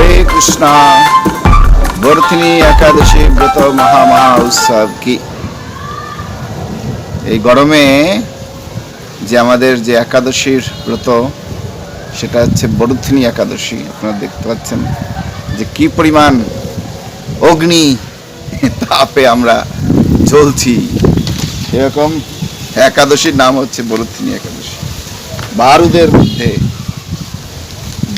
হরে কৃষ্ণ। বর্ধিনী একাদশী ব্রত মহা মহা উৎসব কি? এই গরমে যে আমাদের যে একাদশীর ব্রত, সেটা হচ্ছে বরুথিনী একাদশী। আপনারা দেখতে পাচ্ছেন যে কি পরিমাণ অগ্নি তাপে আমরা জ্বলছি। এরকম একাদশীর নাম হচ্ছে বরুথিনী একাদশী। বারুদের মধ্যে,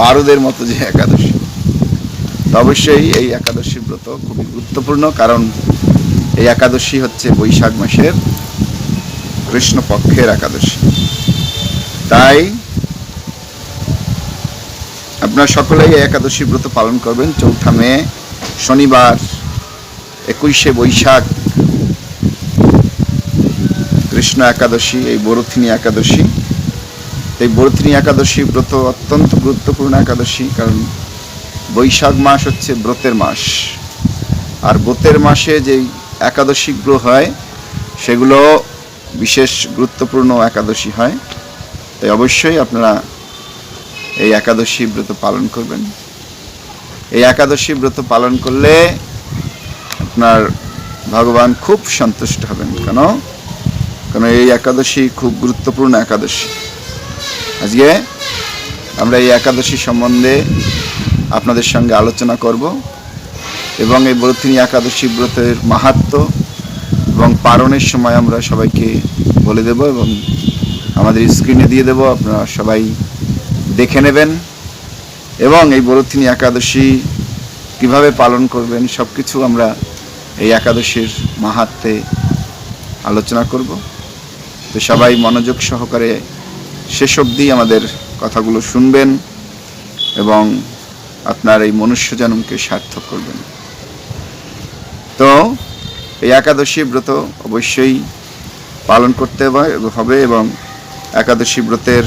বারুদের মতো যে একাদশী। অবশ্যই এই একাদশী ব্রত খুবই গুরুত্বপূর্ণ, কারণ এই একাদশী হচ্ছে বৈশাখ মাসের কৃষ্ণপক্ষের একাদশী। তাই আপনারা সকলেই এই একাদশী ব্রত পালন করবেন। চৌঠা মে, শনিবার, একুশে বৈশাখ, কৃষ্ণ একাদশী, এই বরথিনী একাদশী। এই বরথিনী একাদশী ব্রত অত্যন্ত গুরুত্বপূর্ণ একাদশী, কারণ বৈশাখ মাস হচ্ছে ব্রতের মাস। আর ব্রতের মাসে যেই একাদশীগুলো হয়, সেগুলো বিশেষ গুরুত্বপূর্ণ একাদশী হয়। তাই অবশ্যই আপনারা এই একাদশী ব্রত পালন করবেন। এই একাদশী ব্রত পালন করলে আপনার ভগবান খুব সন্তুষ্ট হবেন। কেন? কারণ এই একাদশী খুব গুরুত্বপূর্ণ একাদশী। আজকে আমরা এই একাদশী সম্বন্ধে আপনাদের সঙ্গে আলোচনা করব এবং এই ব্রতিনী একাদশী ব্রতের মাহাত্ম এবং পারণের সময় আমরা সবাইকে বলে দেব এবং আমাদের স্ক্রিনে দিয়ে দেব, আপনারা সবাই দেখে নেবেন। এবং এই ব্রতিনী একাদশী কীভাবে পালন করবেন সব কিছু আমরা এই একাদশীর মাহাত্মে আলোচনা করব। তো সবাই মনোযোগ সহকারে শেষ অবধি আমাদের কথাগুলো শুনবেন এবং আপনার এই মনুষ্য জন্মকে সার্থক করবেন। তো, এই একাদশী ব্রত অবশ্যই পালন করতে হবে- এবং একাদশী ব্রতের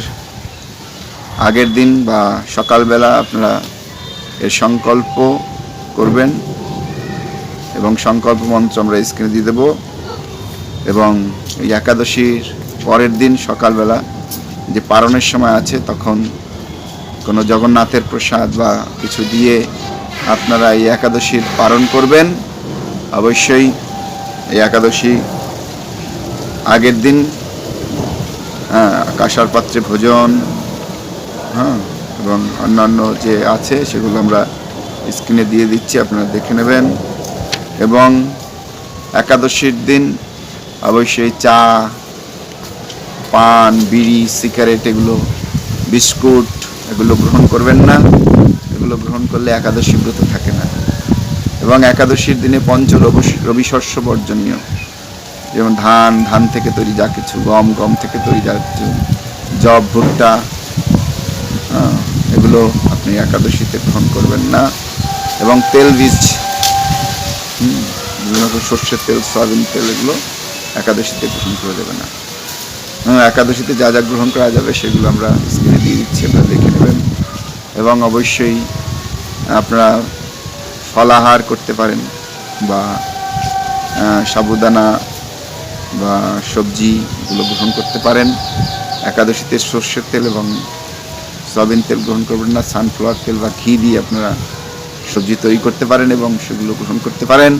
আগের দিন বা সকালবেলা আপনারা এর সংকল্প করবেন এবং সংকল্প মন্ত্র আমরা স্ক্রিনে দিয়ে দেবো এবং এই একাদশীর পরের দিন সকালবেলা যে পারণের সময় আছে তখন কোনো জগন্নাথের প্রসাদ বা কিছু দিয়ে আপনারা এই একাদশীর পালন করবেন, অবশ্যই এই একাদশী আগের দিন হ্যাঁ কাঁসার পাত্রে ভোজন হ্যাঁ এবং অন্যান্য যে আছে সেগুলো আমরা স্ক্রিনে দিয়ে দিচ্ছি, আপনারা দেখে নেবেন। এবং একাদশীর দিন অবশ্যই চা, পান, বিড়ি, সিগারেট এগুলো, বিস্কুট এগুলো গ্রহণ করবেন না। এগুলো গ্রহণ করলে একাদশী ব্রত থাকে না। এবং একাদশীর দিনে পঞ্চ রবি- শস্য বর্জনীয়। যেমন ধান ধান থেকে তৈরি যা কিছু গম গম থেকে তৈরি যা কিছু জব ভুট্টা হ্যাঁ, এগুলো আপনি একাদশীতে গ্রহণ করবেন না। এবং তেল বীজ বিভিন্ন রকম সর্ষের তেল সয়াবিন তেল এগুলো একাদশীতে গ্রহণ করে দেবে না। একাদশীতে যা যা গ্রহণ করা যাবে সেগুলো আমরা স্ক্রিনে দিয়ে দিচ্ছি, আপনারা দেখে নেবেন। এবং অবশ্যই আপনারা ফলাহার করতে পারেন বা সাবুদানা বা সবজি এগুলো গ্রহণ করতে পারেন। একাদশীতে সর্ষের তেল এবং সয়াবিন তেল গ্রহণ করবেন না সানফ্লাওয়ার তেল বা ঘি দিয়ে আপনারা সবজি তৈরি করতে পারেন এবং সেগুলো গ্রহণ করতে পারেন।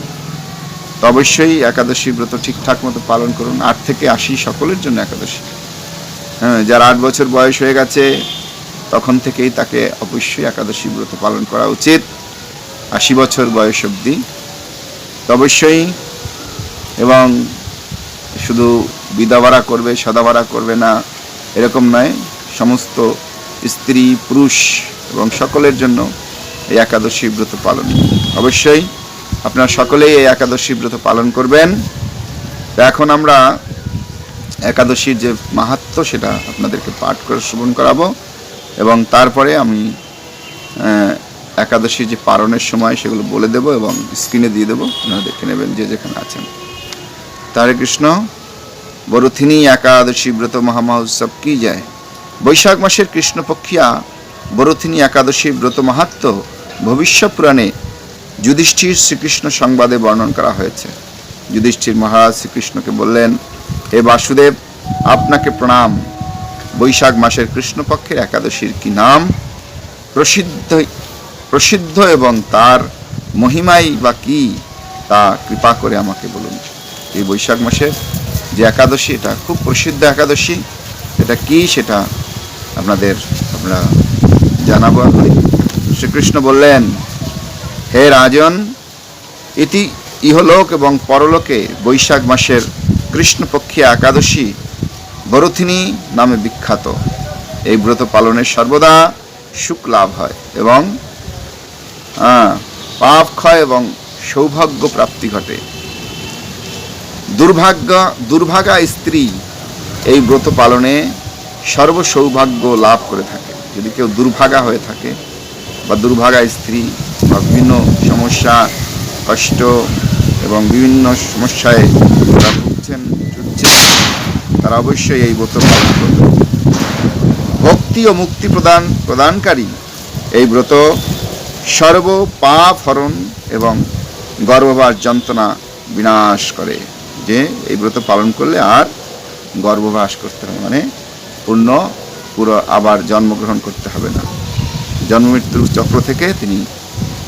তো অবশ্যই একাদশী ব্রত ঠিকঠাক মতো পালন করুন। আট থেকে আশি সকলের জন্য একাদশী। হ্যাঁ যার আট বছর বয়স হয়ে গেছে, তখন থেকেই তাকে অবশ্যই একাদশী ব্রত পালন করা উচিত। আশি বছর বয়স অবধি। তো অবশ্যই এবং শুধু বিধবারা করবে, সদাবারা করবে না, এরকম নয়। সমস্ত স্ত্রী, পুরুষ এবং সকলের জন্য এই একাদশী ব্রত পালন। অবশ্যই আপনারা সকলেই এই একাদশী ব্রত পালন করবেন। এখন আমরা একাদশীর যে মাহাত্ম সেটা আপনাদেরকে পাঠ করে শ্রবণ করাবো এবং তারপরে আমি আহ, একাদশী যে পালনের সময় সেগুলো বলে দেব এবং স্ক্রিনে দিয়ে দেবো। আপনারা দেখে নেবেন যে যেখানে আছেন। তারে কৃষ্ণ বরুথিনী একাদশী ব্রত মহামহোৎসব কি যায় বৈশাখ মাসের কৃষ্ণপক্ষিয়া বরুথিনী একাদশী ব্রত মাহাত্ম ভবিষ্য পুরাণে যুধিষ্ঠির শ্রীকৃষ্ণ সংবাদে বর্ণন করা হয়েছে। যুধিষ্ঠির মহারাজ শ্রীকৃষ্ণকে বললেন, হে বাসুদেব, আপনাকে প্রণাম। বৈশাখ মাসের কৃষ্ণপক্ষের একাদশীর কি নাম? প্রসিদ্ধ প্রসিদ্ধ এবং তার মহিমাই বা কি? তা কৃপা করে আমাকে বলুন। এই বৈশাখ মাসের যে একাদশী, এটা খুব প্রসিদ্ধ একাদশী। এটা কি সেটা আপনাদের আমরা জানাব। শ্রীকৃষ্ণ বললেন হে রাজন, এটি ইহলোক এবং পরলোকে বৈশাখ মাসের কৃষ্ণপক্ষী একাদশী বরথিনী নামে বিখ্যাত। এই ব্রত পালনের সর্বদা সুখ লাভ হয় এবং পাপ ক্ষয় এবং সৌভাগ্য প্রাপ্তি ঘটে। দুর্ভাগ্য, দুর্ভাগা স্ত্রী এই ব্রত পালনে সর্বসৌভাগ্য লাভ করে থাকে। যদি কেউ দুর্ভাগা হয়ে থাকে বা দুর্ভাগা স্ত্রী বা বিভিন্ন সমস্যা, কষ্ট এবং বিভিন্ন সমস্যায় তারা ভুগছেন চুটছেন তারা অবশ্যই এই ব্রত পালন করবে ভক্তি ও মুক্তি প্রদান, প্রদানকারী এই ব্রত সর্ব পাপ হরণ এবং গর্ভবাস যন্ত্রণা বিনাশ করে। যে এই ব্রত পালন করলে আর গর্ভবাস করতে হবে মানে পূর্ণ, পুরো আবার জন্মগ্রহণ করতে হবে না। জন্ম মৃত্যুর চক্র থেকে তিনি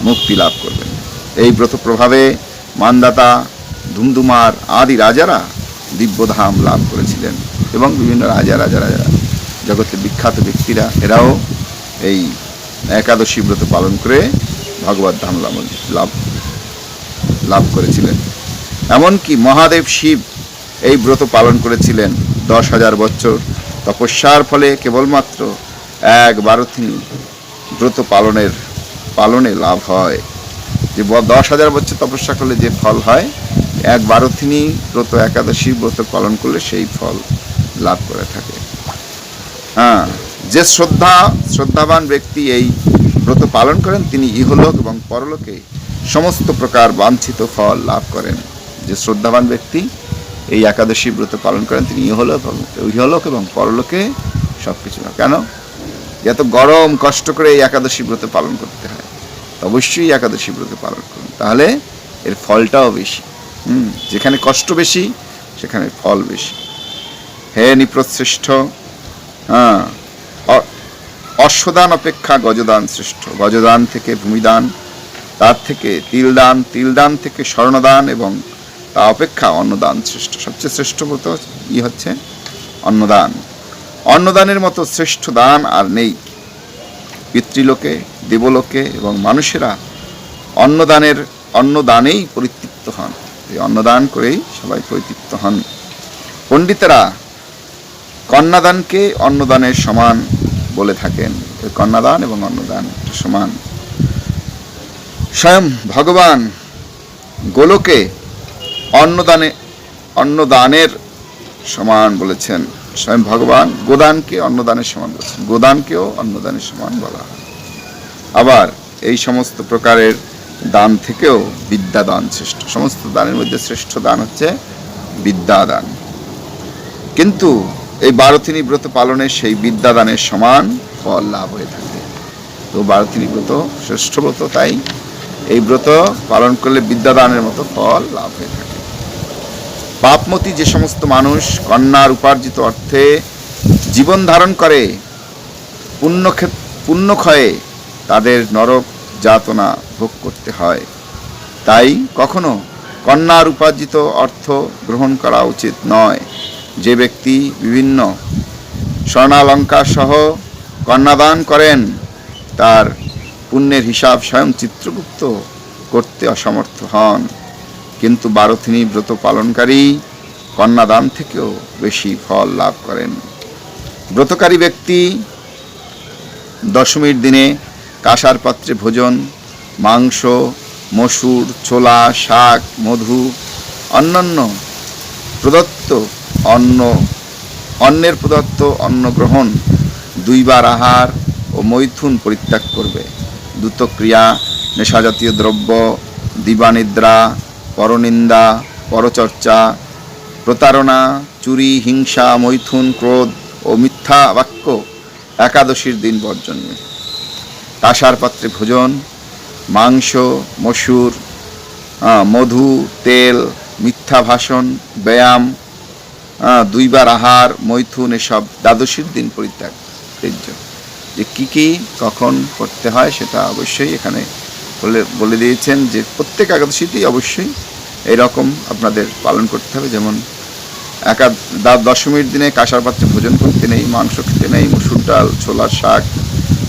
মুক্তি লাভ করবেন। এই ব্রত প্রভাবে মানদাতা, ধুমধুমার আদি রাজারা দিব্যধাম লাভ করেছিলেন এবং বিভিন্ন রাজা রাজা রাজা জগতের বিখ্যাত ব্যক্তিরা এরাও এই একাদশী ব্রত পালন করে ভগবত ধাম লাভ লাভ করেছিলেন। এমনকি মহাদেব শিব এই ব্রত পালন করেছিলেন দশ হাজার বছর। তপস্যার ফলে কেবলমাত্র একবারও তিনি ব্রত পালনের পালনে লাভ হয়। যে দশ হাজার বছর তপস্যা করলে যে ফল হয় একবারও তিনি ব্রত, একাদশী ব্রত পালন করলে সেই ফল লাভ করে থাকে। হ্যাঁ যে শ্রদ্ধা, শ্রদ্ধাবান ব্যক্তি এই ব্রত পালন করেন, তিনি ইহলোক এবং পরলোকে সমস্ত প্রকার বাঞ্ছিত ফল লাভ করেন। যে শ্রদ্ধাবান ব্যক্তি এই একাদশী ব্রত পালন করেন, তিনি ইহলোক ইহলোক এবং পরলোকে সব কিছু কেন? এত গরম কষ্ট করে এই একাদশী ব্রত পালন করতে হয়। অবশ্যই একাদশী ব্রত পালন করুন। তাহলে এর ফলটাও বেশি। হুম, যেখানে কষ্ট বেশি, সেখানে ফল বেশি। হে নিপ্রশ্রেষ্ঠ হ্যাঁ অশ্বদান অপেক্ষা গজদান শ্রেষ্ঠ। গজদান থেকে ভূমিদান, তার থেকে তিলদান তিলদান থেকে স্বর্ণদান এবং তা অপেক্ষা অন্নদান শ্রেষ্ঠ। সবচেয়ে শ্রেষ্ঠ মতো ই হচ্ছে অন্নদান। অন্নদানের মতো শ্রেষ্ঠ দান আর নেই। পিতৃলোকে, দেবলোকে এবং মানুষেরা অন্নদানের, অন্নদানেই পরিতৃপ্ত হন। এই অন্নদান করেই সবাই পরিতৃপ্ত হন। পণ্ডিতেরা কন্যাদানকে অন্নদানের সমান বলে থাকেন। কন্যাদান এবং অন্নদান সমান। স্বয়ং ভগবান গোলকে অন্নদানে, অন্নদানের সমান বলেছেন। স্বয়ং ভগবান গোদানকে অন্নদানের সমান বলছেন। গোদানকেও অন্নদানের সমান বলা আবার এই সমস্ত প্রকারের দান থেকেও বিদ্যাদান শ্রেষ্ঠ। সমস্ত দানের মধ্যে শ্রেষ্ঠ দান হচ্ছে বিদ্যাদান। কিন্তু এই বারোথিনী ব্রত পালনে সেই বিদ্যাদানের সমান ফল লাভ হয়ে থাকে। তো বারোথিনী ব্রত শ্রেষ্ঠ ব্রত, তাই এই ব্রত পালন করলে বিদ্যাদানের মতো ফল লাভ হয়ে থাকে। পাপমতি যে সমস্ত মানুষ কন্যার উপার্জিত অর্থে জীবন ধারণ করে, পুণ্য পুণ্যক্ষয়ে তাদের নরক যাতনা ভোগ করতে হয়। তাই কখনো কন্যার উপার্জিত অর্থ গ্রহণ করা উচিত নয়। যে ব্যক্তি বিভিন্ন স্বর্ণালঙ্কার সহ কন্যাদান করেন, তার পুণ্যের হিসাব স্বয়ং চিত্রগুপ্ত করতে অসমর্থ হন। কিন্তু বারোথিনী ব্রত পালনকারী, কন্যাদান থেকেও বেশি ফল লাভ করেন। ব্রতকারী ব্যক্তি, দশমীর দিনে কাঁসার পাত্রে ভোজন, মাংস, মসুর, ছোলা, শাক, মধু, অন্যান্য প্রদত্ত অন্ন, অন্নের প্রদত্ত অন্ন গ্রহণ, দুইবার আহার ও মৈথুন পরিত্যাগ করবে। দ্রুতক্রিয়া নেশাজাতীয় দ্রব্য, দিবানিদ্রা পরনিন্দা, পরচর্চা, প্রতারণা, চুরি, হিংসা, মৈথুন, ক্রোধ ও মিথ্যা বাক্য একাদশীর দিন বর্জন্যে। কাঁসার পাত্রে ভোজন, মাংস, মসুর মধু, তেল, মিথ্যা ভাষণ, ব্যায়াম দুইবার আহার, মৈথুন এসব দ্বাদশীর দিন পরিত্যাগ যে কি কি কখন করতে হয় সেটা অবশ্যই এখানে বলে বলে দিয়েছেন যে প্রত্যেক একাদশীতেই অবশ্যই এরকম আপনাদের পালন করতে হবে। যেমন একা দা- দশমীর দিনে কাঁসার পাত্রে ভোজন করতে নেই, মাংস খেতে নেই, মসুর ডাল, ছোলার শাক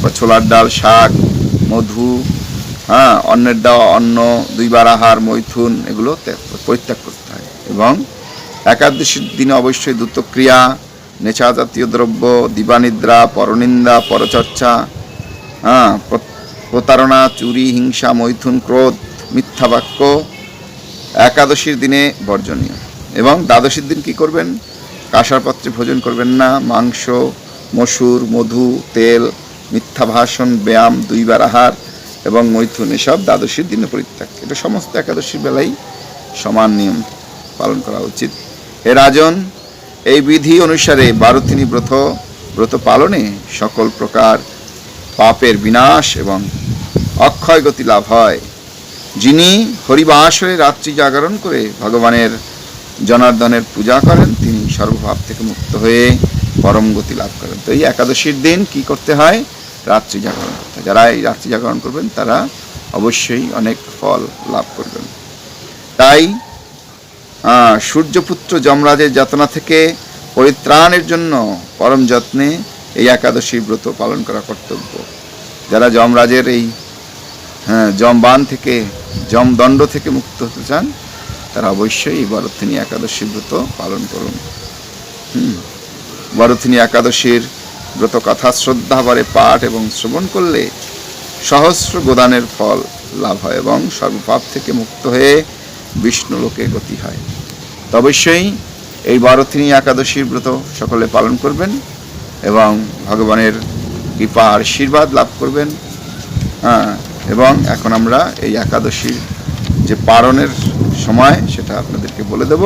বা ছোলার ডাল, শাক, মধু হ্যাঁ অন্নের দেওয়া অন্ন, দুইবার আহার, মৈথুন, এগুলো ত্যাগ- পরিত্যাগ করতে হয়। এবং একাদশীর দিনে অবশ্যই দ্রুতক্রিয়া, নেশা জাতীয় দ্রব্য, দিবানিদ্রা, পরনিন্দা, পরচর্চা হ্যাঁ প্রতারণা, চুরি, হিংসা, মৈথুন, ক্রোধ, মিথ্যা বাক্য একাদশীর দিনে বর্জনীয়। এবং দ্বাদশীর দিন কি করবেন? কাঁসার পাত্রে ভোজন করবেন না। মাংস, মসুর, মধু, তেল, মিথ্যা ভাষণ, ব্যায়াম, দুইবার আহার এবং মৈথুন এসব দ্বাদশীর দিনে পরিত্যাগ। এটা সমস্ত একাদশীর বেলায় সমান নিয়ম পালন করা উচিত। হে রাজন, এই বিধি অনুসারে বারোতিনী ব্রত ব্রত পালনে সকল প্রকার পাপের বিনাশ এবং অক্ষয় গতি লাভ হয়। যিনি হরিবাসরে রাত্রি জাগরণ করে ভগবানের জনার্দনের পূজা করেন, তিনি সর্বভাব থেকে মুক্ত হয়ে পরম গতি লাভ করেন। তো এই একাদশীর দিন কি করতে হয়? রাত্রি জাগরণ করতে যারা এই রাত্রি জাগরণ করবেন, তারা অবশ্যই অনেক ফল লাভ করবেন। তাই সূর্যপুত্র যমরাজের যাতনা থেকে পরিত্রাণের জন্য পরম যত্নে এই একাদশী ব্রত পালন করা কর্তব্য। যারা যমরাজের এই হ্যাঁ যমবান থেকে, যমদণ্ড থেকে মুক্ত হতে চান, তারা অবশ্যই এই বরথিনী একাদশী ব্রত পালন করুন। হুম। বরথিনী একাদশীর ব্রত কথা শ্রদ্ধাভরে পাঠ এবং শ্রবণ করলে সহস্র গোদানের ফল লাভ হয় এবং সর্বপাপ থেকে মুক্ত হয়ে বিষ্ণু লোকে গতি হয়। অবশ্যই এই বারথিনী একাদশীর ব্রত সকলে পালন করবেন। এবং ভগবানের কৃপা আশীর্বাদ লাভ করবেন। হ্যাঁ এবং এখন আমরা এই একাদশীর যে পালনের সময়, সেটা আপনাদেরকে বলে দেব।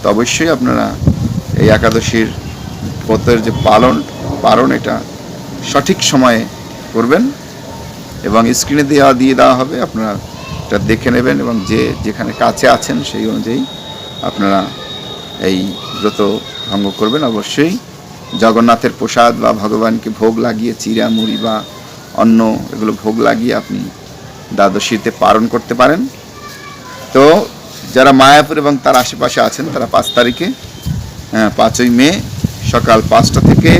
তো অবশ্যই আপনারা এই একাদশীর ব্রতের যে পালন পালন এটা সঠিক সময়ে করবেন এবং স্ক্রিনে দেওয়া দিয়ে দেওয়া হবে, আপনারা এটা দেখে নেবেন এবং যে যেখানে কাছে আছেন সেই অনুযায়ী আপনারা এই ব্রত ভঙ্গ করবেন অবশ্যই। জগন্নাথের প্রসাদ বা ভগবানকে ভোগ লাগিয়ে চিরা মুড়ি বা অন্ন এগুলো ভোগ লাগিয়ে আপনি দ্বাদশীতে পালন করতে পারেন। তো যারা মায়াপুর এবং তার আশেপাশে আছেন তারা পাঁচ তারিখে হ্যাঁ, পাঁচই মে সকাল পাঁচটা থেকে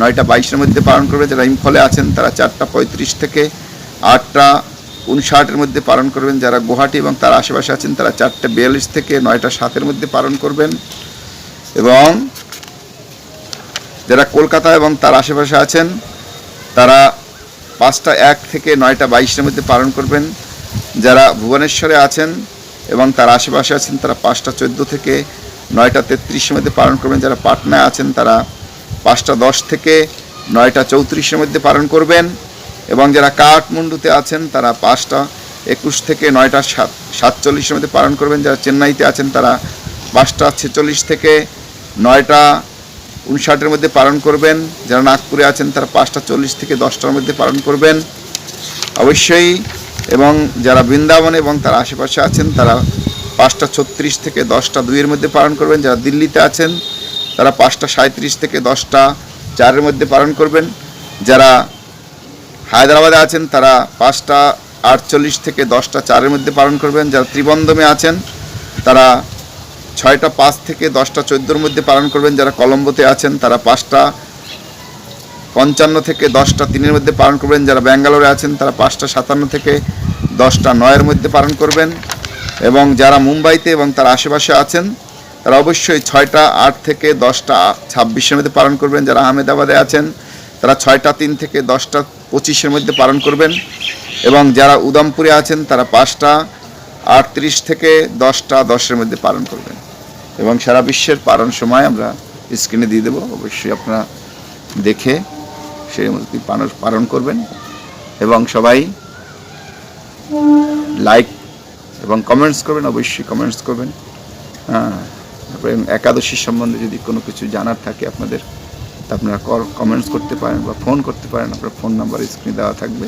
নয়টা বাইশের মধ্যে পালন করবে। যারা ইম্ফলে আছেন তারা চারটা পঁয়ত্রিশ থেকে আটটা উনষাটের মধ্যে পালন করবেন। যারা গুয়াহাটি এবং তার আশেপাশে আছেন তারা চারটে বিয়াল্লিশ থেকে নয়টা সাতের মধ্যে পালন করবেন। এবং যারা কলকাতা এবং তার আশেপাশে আছেন, তারা পাঁচটা এক থেকে নয়টা বাইশের মধ্যে পালন করবেন। যারা ভুবনেশ্বরে আছেন এবং তার আশেপাশে আছেন, তারা পাঁচটা চোদ্দ থেকে নয়টা তেত্রিশের মধ্যে পালন করবেন। যারা পাটনায় আছেন, তারা পাঁচটা দশ থেকে নয়টা চৌত্রিশের মধ্যে পালন করবেন। এবং যারা কাঠমান্ডুতে আছেন, তারা পাঁচটা একুশ থেকে নয়টা সাত, সাতচল্লিশের মধ্যে পালন করবেন। যারা চেন্নাইতে আছেন, তারা পাঁচটা ছেচল্লিশ থেকে নয়টা উনষাটের মধ্যে পালন করবেন। যারা নাগপুরে আছেন, তারা পাঁচটা, চল্লিশ থেকে দশটার মধ্যে পালন করবেন। অবশ্যই, এবং যারা বৃন্দাবনে এবং তার আশেপাশে আছেন, তারা পাঁচটা, ছত্রিশ থেকে দশটা, দুইয়ের মধ্যে পালন করবেন। যারা দিল্লিতে আছেন, তারা পাঁচটা সাঁত্রিশ থেকে দশটা, চারের মধ্যে পালন করবেন। যারা হায়দ্রাবাদে আছেন, তারা পাঁচটা, আটচল্লিশ থেকে দশটা, চারের মধ্যে পালন করবেন। যারা ত্রিবন্ধমে আছেন, তারা ছয়টা পাঁচ থেকে দশটা চোদ্দোর মধ্যে পালন করবেন। যারা কলম্বোতে আছেন, তারা পাঁচটা পঞ্চান্ন থেকে দশটা তিনের মধ্যে পালন করবেন। যারা ব্যাঙ্গালোরে আছেন, তারা পাঁচটা সাতান্ন থেকে দশটা নয়ের মধ্যে পালন করবেন। এবং যারা মুম্বাইতে এবং তার আশেপাশে আছেন, তারা অবশ্যই ছয়টা আট থেকে দশটা ছাব্বিশের মধ্যে পালন করবেন। যারা আহমেদাবাদে আছেন, তারা ছয়টা তিন থেকে দশটা পঁচিশের মধ্যে পালন করবেন। এবং যারা উদমপুরে আছেন, তারা পাঁচটা আটত্রিশ থেকে দশটা দশের মধ্যে পালন করবেন। এবং সারা বিশ্বের পালন সময় আমরা স্ক্রিনে দিয়ে দেবো। অবশ্যই আপনারা দেখে সেই মতো পালন করবেন এবং সবাই লাইক এবং কমেন্টস করবেন, অবশ্যই কমেন্টস করবেন। হ্যাঁ একাদশীর সম্বন্ধে যদি কোনো কিছু জানার থাকে আপনাদের, তা আপনারা কমেন্টস করতে পারেন বা ফোন করতে পারেন, আপনার ফোন নাম্বার স্ক্রিনে দেওয়া থাকবে।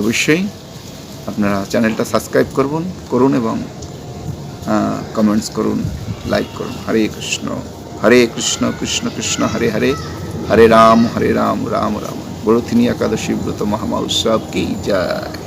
অবশ্যই আপনারা চ্যানেলটা সাবস্ক্রাইব করুন করুন এবং কমেন্টস করুন লাইক করুন হরে কৃষ্ণ হরে কৃষ্ণ কৃষ্ণ কৃষ্ণ, হরে হরে হরে রাম হরে রাম রাম রাম হরে। বরথিনী একাদশী ব্রত মহামা উৎসব কি যায়